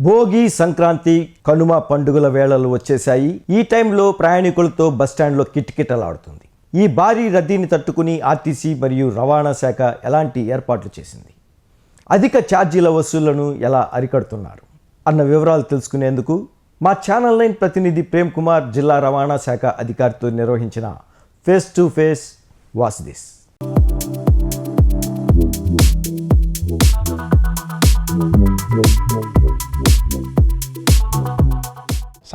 భోగి సంక్రాంతి కనుమ పండుగల వేళలు వచ్చేశాయి. ఈ టైంలో ప్రయాణికులతో బస్టాండ్లో కిటకిటలాడుతుంది. ఈ భారీ రద్దీని తట్టుకుని ఆర్టీసీ మరియు రవాణా శాఖ ఎలాంటి ఏర్పాట్లు చేసింది? అధిక ఛార్జీల వసూళ్ళను ఎలా అరికడుతున్నారు? అన్న వివరాలు తెలుసుకునేందుకు మా ఛానల్ లైన్ ప్రతినిధి ప్రేమ్ కుమార్ జిల్లా రవాణా శాఖ అధికారితో నిర్వహించిన ఫేస్ టు ఫేస్ వాస్ దిస్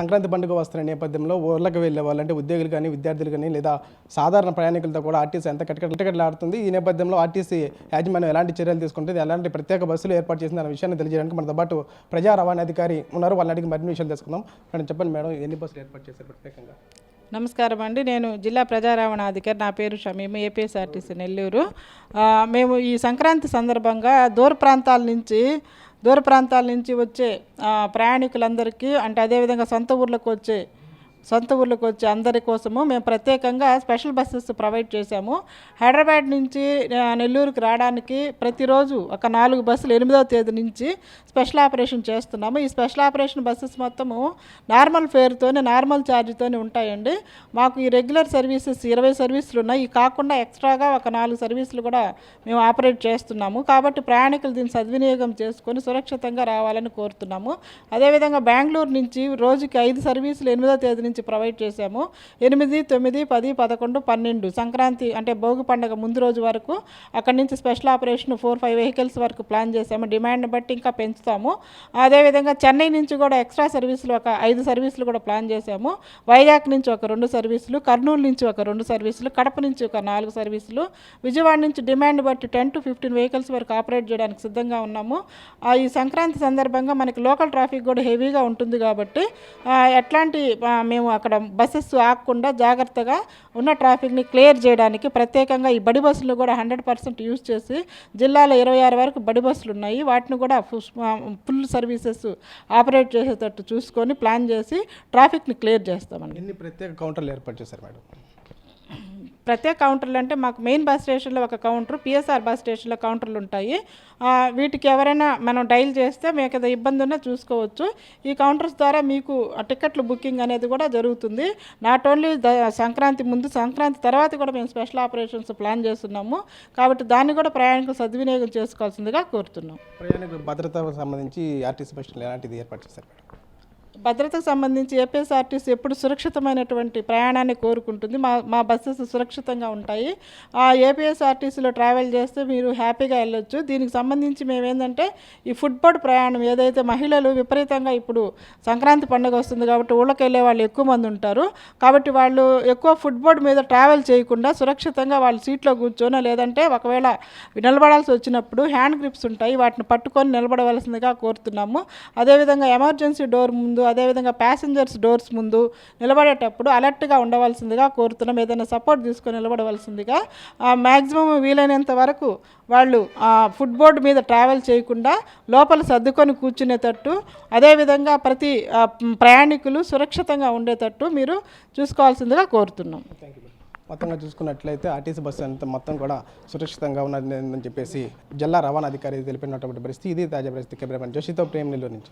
సంక్రాంతి పండుగ వస్తున్న నేపథ్యంలో ఊర్లకు వెళ్ళే వాళ్ళంటే ఉద్యోగులు కానీ విద్యార్థులు కానీ లేదా సాధారణ ప్రయాణికులతో కూడా ఆర్టీసీ ఎంత కటకటలాడుతుంది. ఈ నేపథ్యంలో ఆర్టీసీ యాజమాన్యం ఎలాంటి చర్యలు తీసుకుంటుంది? ఎలాంటి ప్రత్యేక బస్సులు ఏర్పాటు చేసిన విషయాన్ని తెలియజేయడానికి మనతో పాటు ప్రజా రవాణా అధికారి ఉన్నారు. వాళ్ళని అడిగి మరిన్ని విషయాలు తెలుసుకుందాం. మేడం చెప్పండి మేడం ఎన్ని బస్సులు ఏర్పాటు చేశారు ప్రత్యేకంగా? నమస్కారం అండి. నేను జిల్లా ప్రజా రవాణా అధికారి నా పేరు షమీము ఏపీఎస్ఆర్టీసీ నెల్లూరు. మేము ఈ సంక్రాంతి సందర్భంగా దూర ప్రాంతాల నుంచి దూర ప్రాంతాల నుంచి వచ్చే ప్రయాణికులందరికీ అంటే అదేవిధంగా సొంత ఊర్లకు వచ్చే సొంత ఊర్లకు వచ్చే అందరి కోసము మేము ప్రత్యేకంగా స్పెషల్ బస్సెస్ ప్రొవైడ్ చేశాము. హైదరాబాద్ నుంచి నెల్లూరుకి రావడానికి ప్రతిరోజు ఒక నాలుగు బస్సులు ఎనిమిదవ తేదీ నుంచి స్పెషల్ ఆపరేషన్ చేస్తున్నాము. ఈ స్పెషల్ ఆపరేషన్ బస్సెస్ మొత్తము నార్మల్ ఫేర్తోనే నార్మల్ ఛార్జ్తోనే ఉంటాయండి. మాకు ఈ రెగ్యులర్ సర్వీసెస్ ఇరవై సర్వీసులు ఉన్నాయి. ఈ కాకుండా ఎక్స్ట్రాగా ఒక నాలుగు సర్వీసులు కూడా మేము ఆపరేట్ చేస్తున్నాము. కాబట్టి ప్రయాణికులు దీన్ని సద్వినియోగం చేసుకొని సురక్షితంగా రావాలని కోరుతున్నాము. అదేవిధంగా బెంగళూరు నుంచి రోజుకి ఐదు సర్వీసులు ఎనిమిదో తేదీ నుంచి ప్రొవైడ్ చేశాము. ఎనిమిది తొమ్మిది పది పదకొండు పన్నెండు సంక్రాంతి అంటే భోగి పండుగ ముందు రోజు వరకు అక్కడి నుంచి special operation four five vehicles వరకు ప్లాన్ చేసాము డిమాండ్ బట్టి ఇంకా పెంచుతాము. అదేవిధంగా చెన్నై నుంచి కూడా ఎక్స్ట్రా సర్వీసులు ఒక ఐదు సర్వీసులు కూడా ప్లాన్ చేశాము. వైజాగ్ నుంచి ఒక రెండు సర్వీసులు కర్నూలు నుంచి ఒక రెండు సర్వీసులు కడప నుంచి ఒక నాలుగు సర్వీసులు విజయవాడ నుంచి డిమాండ్ బట్టి టెన్ టు ఫిఫ్టీన్ వెహికల్స్ వరకు ఆపరేట్ చేయడానికి సిద్ధంగా ఉన్నాము. ఈ సంక్రాంతి సందర్భంగా మనకి లోకల్ ట్రాఫిక్ కూడా హెవీగా ఉంటుంది కాబట్టి ఎట్లాంటి మేము మేము అక్కడ బస్సెస్ ఆగకుండా జాగ్రత్తగా ఉన్న ట్రాఫిక్ని క్లియర్ చేయడానికి ప్రత్యేకంగా ఈ బడి బస్సులు కూడా హండ్రెడ్ పర్సెంట్ యూజ్ చేసి జిల్లాలో ఇరవై ఆరు వరకు బడి బస్సులు ఉన్నాయి. వాటిని కూడా ఫుల్ సర్వీసెస్ ఆపరేట్ చేసేటట్టు చూసుకొని ప్లాన్ చేసి ట్రాఫిక్ని క్లియర్ చేస్తామండి. ఎన్ని ప్రత్యేక కౌంటర్లు ఏర్పాటు చేశారు మేడం? ప్రత్యేక కౌంటర్లు అంటే మాకు మెయిన్ బస్ స్టేషన్లో ఒక కౌంటర్ పిఎస్ఆర్ బస్ స్టేషన్లో కౌంటర్లు ఉంటాయి. వీటికి ఎవరైనా మనం డైల్ చేస్తే మీకు ఏదో ఇబ్బంది ఉన్నా చూసుకోవచ్చు. ఈ కౌంటర్స్ ద్వారా మీకు టికెట్లు బుకింగ్ అనేది కూడా జరుగుతుంది. నాట్ ఓన్లీ ద సంక్రాంతి ముందు సంక్రాంతి తర్వాత కూడా మేము స్పెషల్ ఆపరేషన్స్ ప్లాన్ చేస్తున్నాము. కాబట్టి దాన్ని కూడా ప్రయాణికులు సద్వినియోగం చేసుకోవాల్సిందిగా కోరుతున్నాం. ప్రయాణికుల భద్రతకు సంబంధించి ఆర్టీసీ బస్సులు ఎలాంటిది ఏర్పాటు చేశారు? భద్రతకు సంబంధించి ఏపీఎస్ఆర్టీసీ ఎప్పుడు సురక్షితమైనటువంటి ప్రయాణాన్ని కోరుకుంటుంది. మా మా బస్సెస్ సురక్షితంగా ఉంటాయి. ఆ ఏపీఎస్ఆర్టీసీలో ట్రావెల్ చేస్తే మీరు హ్యాపీగా వెళ్ళొచ్చు. దీనికి సంబంధించి మేము ఏంటంటే ఈ ఫుట్బోర్డ్ ప్రయాణం ఏదైతే మహిళలు విపరీతంగా ఇప్పుడు సంక్రాంతి పండుగ వస్తుంది కాబట్టి ఊళ్ళకి వెళ్ళే వాళ్ళు ఎక్కువ మంది ఉంటారు. కాబట్టి వాళ్ళు ఎక్కువ ఫుట్బోర్డ్ మీద ట్రావెల్ చేయకుండా సురక్షితంగా వాళ్ళు సీట్లో కూర్చొని లేదంటే ఒకవేళ నిలబడాల్సి వచ్చినప్పుడు హ్యాండ్ గ్రిప్స్ ఉంటాయి. వాటిని పట్టుకొని నిలబడవలసిందిగా కోరుతున్నాము. అదేవిధంగా ఎమర్జెన్సీ డోర్ ముందు అదేవిధంగా ప్యాసింజర్స్ డోర్స్ ముందు నిలబడేటప్పుడు అలర్ట్గా ఉండవలసిందిగా కోరుతున్నాం. ఏదైనా సపోర్ట్ తీసుకొని నిలబడవలసిందిగా మ్యాక్సిమం వీలైనంత వరకు వాళ్ళు ఫుట్బోర్డ్ మీద ట్రావెల్ చేయకుండా లోపల సర్దుకొని కూర్చునేటట్టు అదేవిధంగా ప్రతి ప్రయాణికులు సురక్షితంగా ఉండేటట్టు మీరు చూసుకోవాల్సిందిగా కోరుతున్నాం. మొత్తంగా చూసుకున్నట్లయితే ఆర్టీసీ బస్సు అంతా మొత్తం కూడా సురక్షితంగా ఉన్నది అని చెప్పేసి జిల్లా రవాణా అధికారి తెలిపినటువంటి పరిస్థితి ఇది తాజా పరిస్థితి. కెమెరామెన్ జోషితో ప్రేమ్ నెల్లూరు నుంచి.